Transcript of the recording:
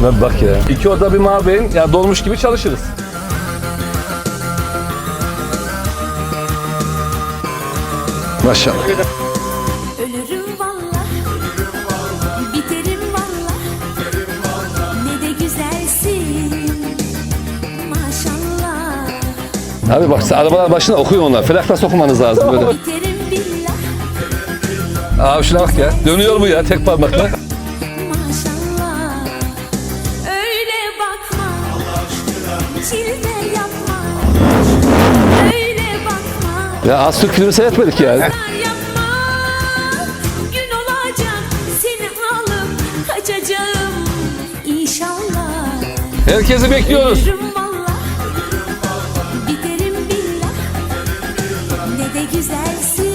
Şuna bak ya. İki oda bir mabeyin ya dolmuş gibi çalışırız. Maşallah. Ölürüm valla Biterim valla Ne de güzelsin Maşallah Abi bak arabalar başına okuyun onlar. Felakla sokmanız lazım böyle. Biterim billah Abi şuna bak ya. Dönüyor bu ya tek parmakla. Ya az Türk filmi seyretmedik yani. Yapma. Gün olacak Seni alıp kaçacağım. İnşallah. Herkesi bekliyoruz. Biterim billah. Ne de güzelsin